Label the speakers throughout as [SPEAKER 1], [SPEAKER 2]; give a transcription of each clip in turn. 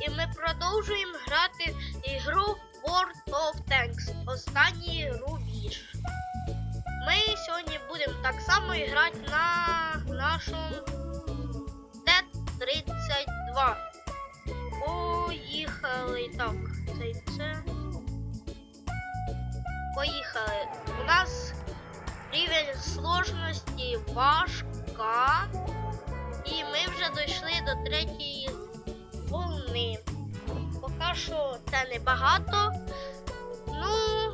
[SPEAKER 1] і ми продовжуємо грати ігру World of Tanks. Останній рубіж. Ми сьогодні будемо так само грати на нашому Т-32. Поїхали. Так, це і це. Поїхали. У нас рівень сложності важка. І ми вже дійшли до третьої волни. Поки що це небагато. Ну,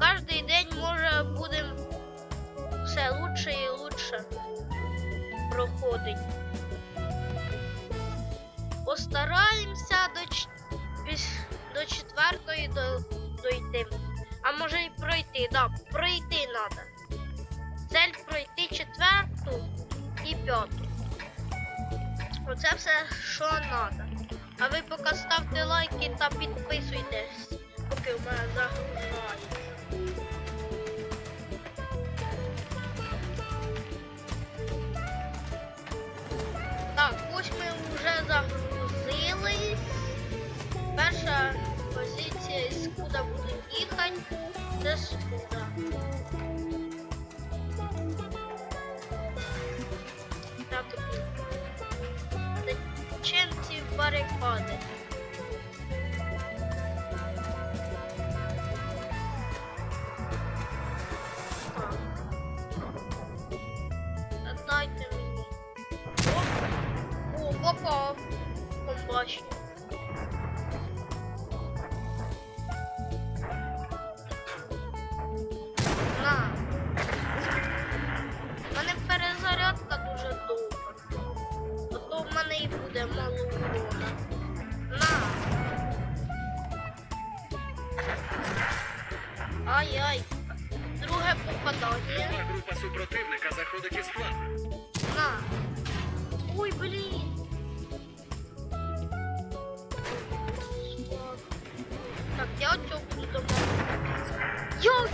[SPEAKER 1] кожен день може будемо все лучше і лучше проходить. Постараємося до, до четвертої до, дойти. А може і пройти, да, пройти треба. Цель пройти четверту і п'яту. Оце все, що треба. А ви поки ставте лайки та підписуйтесь, поки в мене загружається. Так, ось ми вже загрузились. Перша позиція, з куди будемо їхати, це сюди. Ці барикади? Так. Та Дайте мені. О, о, попав. Побачив.
[SPEAKER 2] Нова група супротивника заходить із флангу.
[SPEAKER 1] Ой, блін. Так, я оцього буду добавити. Як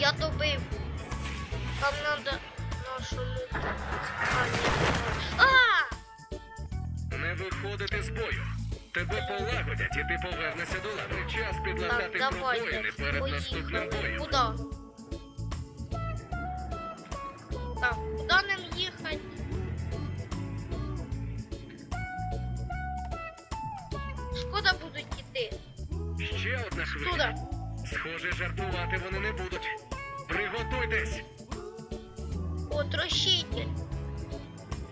[SPEAKER 1] я добив. Там надо нашому. А. А!
[SPEAKER 2] Не виходити з бою. Тебе полагодять і ти повернешся до ладу. Час
[SPEAKER 1] Так,
[SPEAKER 2] підлатати
[SPEAKER 1] давайте.
[SPEAKER 2] пробоїни перед наступним боєм.
[SPEAKER 1] Куда? Так, куди нам їхати? Шкода будуть йти.
[SPEAKER 2] Ще одна хвиля. Схоже, жартувати вони не будуть. Приготуйтесь!
[SPEAKER 1] О, трощитель.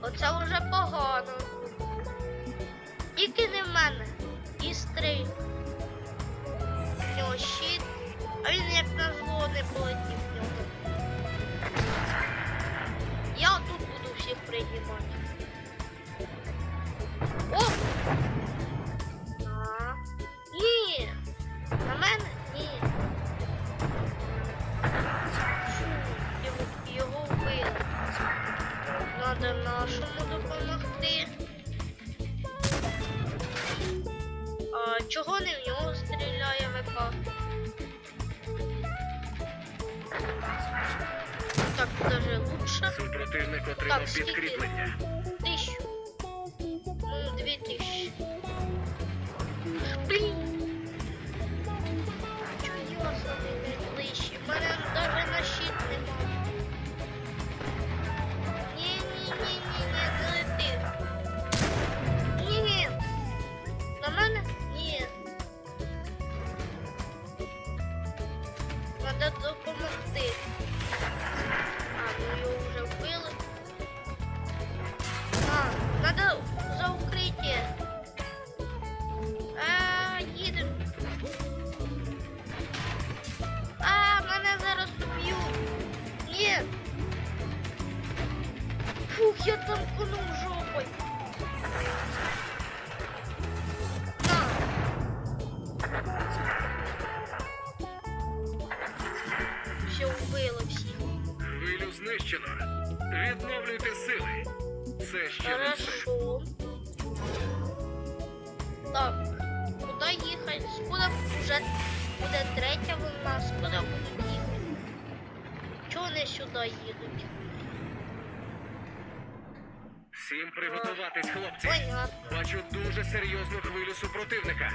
[SPEAKER 1] Оце вже погано. Тільки не в мене. І стрій. В нього щит. А він як на зло не полетів в нього. Я тут буду всіх приймати. О!
[SPEAKER 2] Отримав підкріплення.
[SPEAKER 1] Все вбило всіх.
[SPEAKER 2] Хвилю знищено. Відновлюйте сили. Це ще не все.
[SPEAKER 1] Хорошо. Так, куди їхати? Скоро вже буде третя волна, скоро будуть їхати. Чого не сюди їдуть?
[SPEAKER 2] Всім приготуватись, хлопці.
[SPEAKER 1] Понятно.
[SPEAKER 2] Бачу дуже серйозну хвилю супротивника.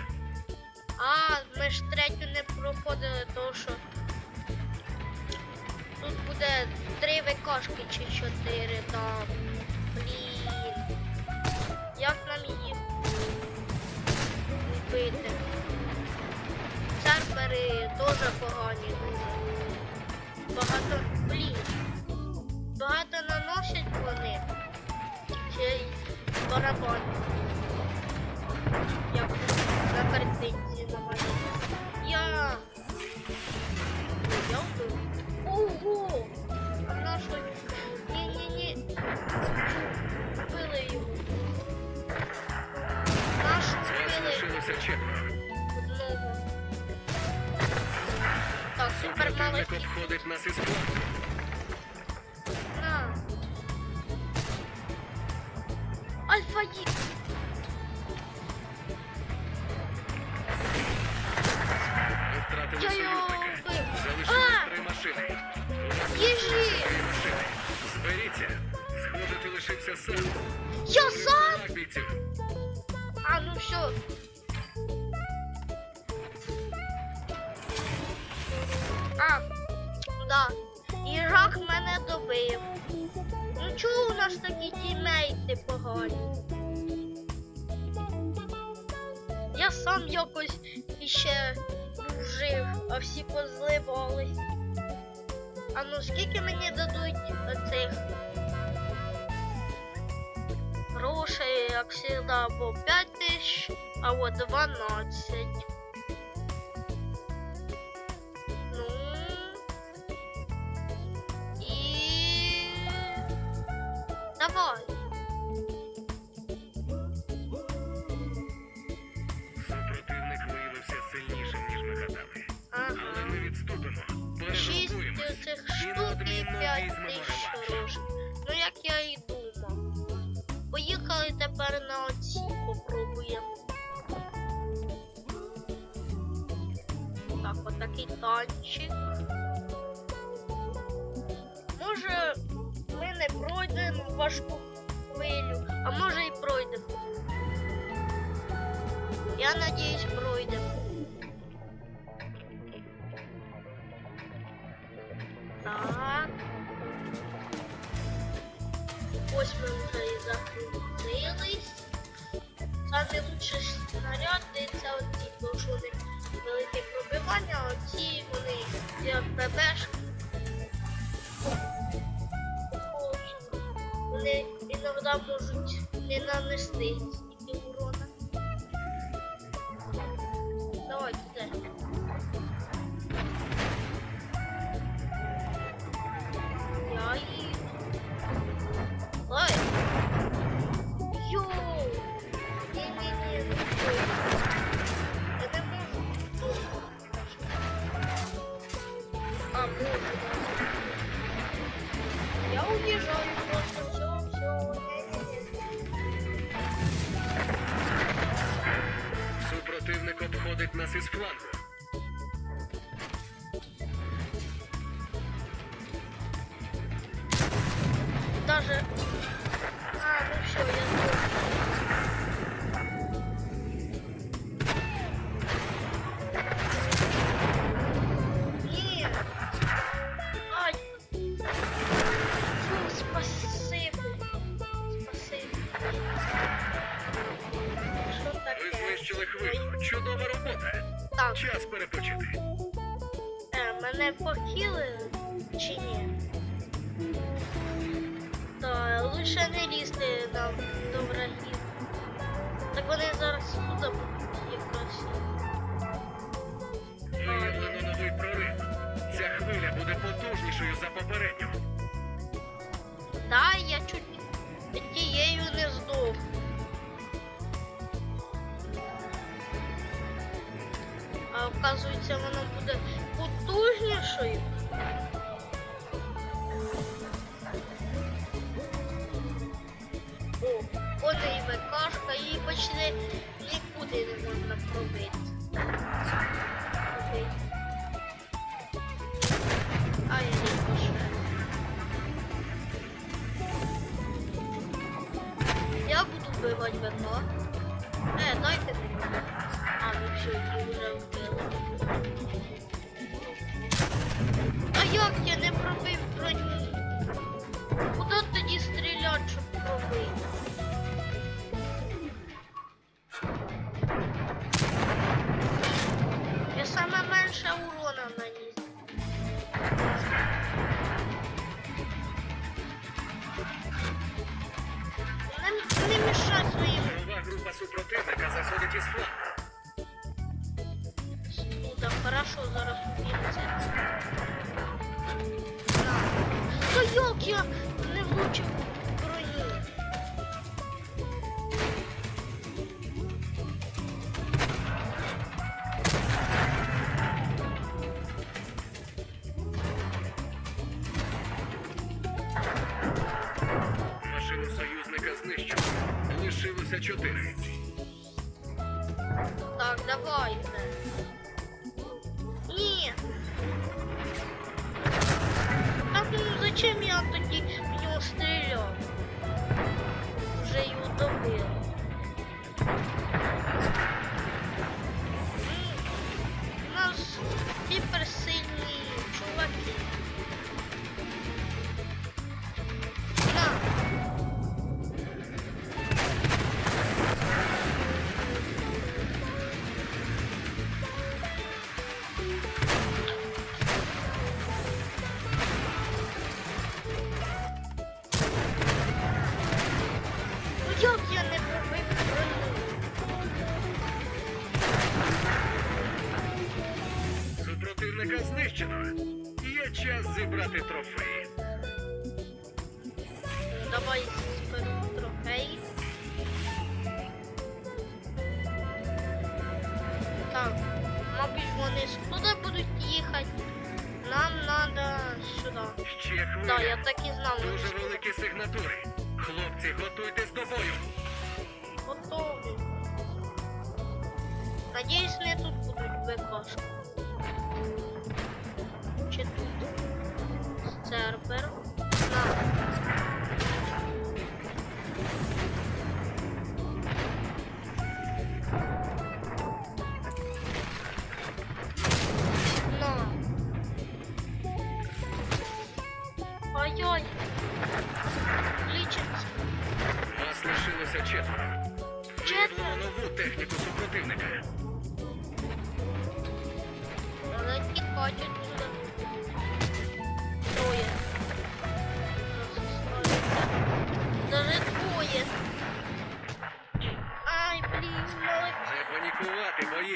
[SPEAKER 1] А, ми ж третю не проходили, тому що буде три викашки чи чотири там. Блін. Як нам їх вбити? Сервери теж погані. Багато. Блін. Багато наносять вони. Ще й барабан. Як на картинці
[SPEAKER 2] нас із флангу.
[SPEAKER 1] На. Альфа Ї.
[SPEAKER 2] Ми втратили
[SPEAKER 1] Я його
[SPEAKER 2] союзника.
[SPEAKER 1] вбив.
[SPEAKER 2] Залишилось
[SPEAKER 1] А!
[SPEAKER 2] три машини. У вас
[SPEAKER 1] Біжи!
[SPEAKER 2] три машини. Зберіться. Схоже, ти лишився сам.
[SPEAKER 1] Я сам?
[SPEAKER 2] Так, бійцю.
[SPEAKER 1] А, ну все. А, тімейти погані? Я сам якось іще жив, а всі позливались. А ну скільки мені дадуть оцих грошей, як завжди, або 5 тисяч, або 12. Ну. І. Давай. Так, отакий танчик. Може ми не пройдемо важку хвилю, а може і пройдемо. Я надіюсь, пройдемо. Так. Ось ми вже і закрутились. Саме лучший снаряд це можуть не нанести лише не лізти нам до врагів. Так вони зараз сюди будуть якраз.
[SPEAKER 2] Прорив. Ця хвиля буде потужнішою за попередню.
[SPEAKER 1] Та я чуть тією не здох. А оказується, вона буде потужнішою. Хорошо, зараз уб'ється. Та як я не влучив броню?
[SPEAKER 2] Машину союзника знищено. Лишилося чотири.
[SPEAKER 1] Так, давайте. Ні. Так ну зачем я тоді в нього стріляв? Вже й добили. Давай зберу трофей. Так, мабуть, вони туди будуть їхати. Нам треба сюди.
[SPEAKER 2] Ще
[SPEAKER 1] Так, я так і знав.
[SPEAKER 2] Дуже
[SPEAKER 1] сюди.
[SPEAKER 2] великі сигнатури. Хлопці, готуйтесь до бою.
[SPEAKER 1] Готові. Надіюсь, не тут будуть ВКшки.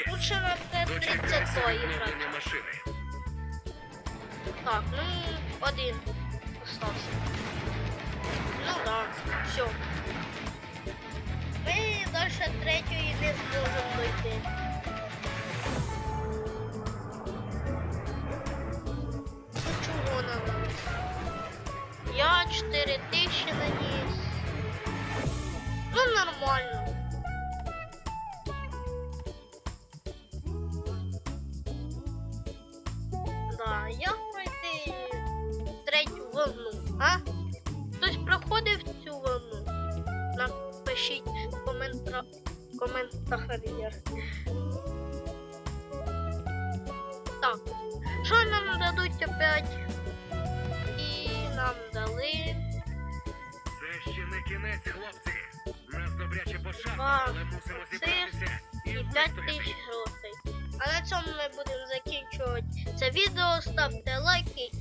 [SPEAKER 1] Лучше на Т-30
[SPEAKER 2] Дочекайся
[SPEAKER 1] грати. Так, ну, один. Остався. Напишіть в коментра... коментарях. Так, що нам дадуть опять? І нам дали.
[SPEAKER 2] Це ще не кінець, хлопці. Нас добряче
[SPEAKER 1] Два,
[SPEAKER 2] але мусимо зібратися і
[SPEAKER 1] і 5 тисяч грошей. А на цьому ми будемо закінчувати це відео. Ставте лайки